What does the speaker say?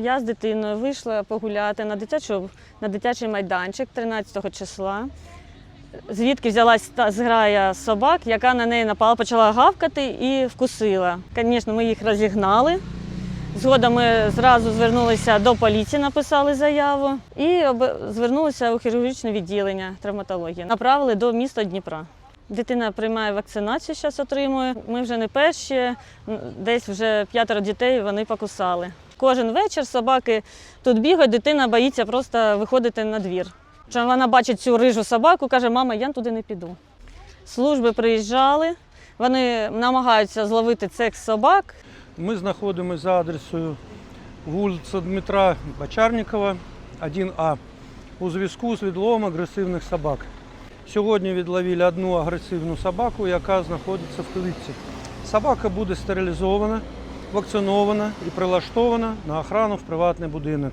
Я з дитиною вийшла погуляти на, дитячу, на дитячий майданчик 13 числа. Звідки взялась та зграя собак, яка на неї напала, почала гавкати і вкусила. Звісно, ми їх розігнали. Згодом ми зразу звернулися до поліції, написали заяву і звернулися у хірургічне відділення травматології. Направили до міста Дніпра. Дитина приймає вакцинацію, зараз отримує. Ми вже не перші, десь вже п'ятеро дітей вони покусали. Кожен вечір собаки тут бігають, дитина боїться просто виходити на двір. Вона бачить цю рижу собаку, каже, мама, я туди не піду. Служби приїжджали, вони намагаються зловити цих собак, Ми знаходимося за адресою вулиця Дмитра Бачарнікова, 1А, у зв'язку з відловом агресивних собак. Сьогодні відловили одну агресивну собаку, яка знаходиться в клітці. Собака буде стерилізована, вакцинована і прилаштована на охрану в приватний будинок.